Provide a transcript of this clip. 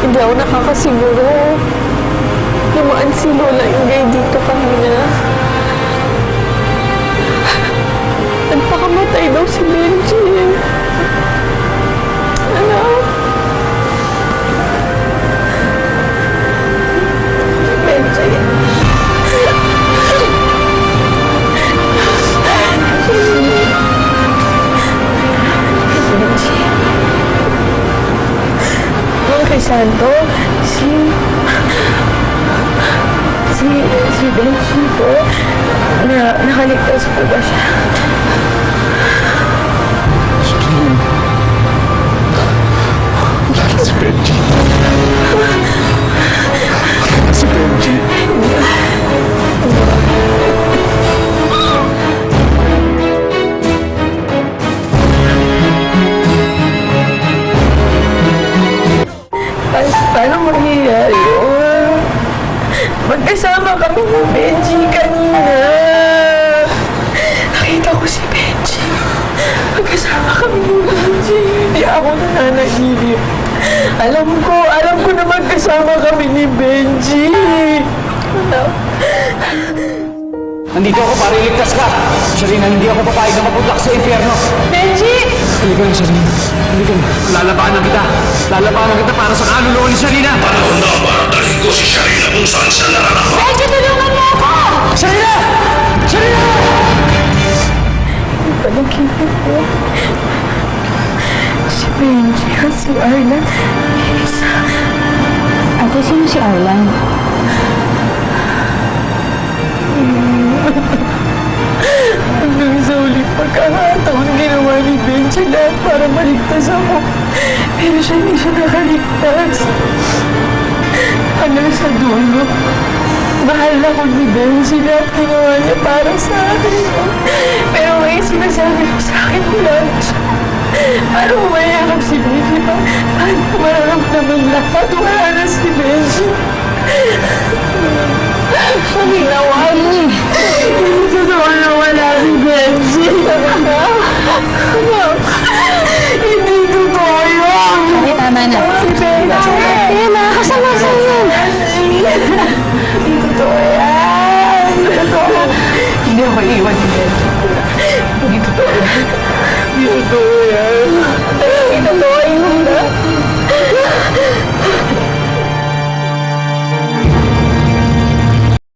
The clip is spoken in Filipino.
hindi ako nakakasiguro. Lumaan si Lola Ingay dito kanina. Santo, si... Si... Si Benji po, na nakaligtas po ba siya? Paano mangyayari yun? Magkasama kami ni Benji kanina. Nakita ko si Benji. Magkasama kami ni Benji. Hindi ako nananaginip. Alam ko, alam ko na magkasama kami ni Benji. Ano? Nandito ako para iligtas ka. Sharina, hindi ako papayag na mapunta sa impyerno. Benji! Halika na, Sharina. Halika na. Lalabanan kita. Lalabanan kita para sa kaluluwa ni Sharina. Panahon na para dalhin ko si Sharina kung saan siya nararapat. Benji, tulungan mo ako! Sharina! Sharina! Panaginip ko. Si Benji at si Arlan. Isa. Ate, sino si Arlan? Lahat para maligtas ako. Pero siya hindi siya nakaligtas. Hanggang sa dulo, mahal ako ni Benji lahat ginawa niya para sa akin. Pero ngayon sinasabi ko sa akin, wala na siya. Paano umayakap si Benji? Pa- Paano mararamdaman lahat? Wala na si Benji. maiiwan si Jen. Hindi totoo yan. Hindi totoo yan. Hindi totoo yan.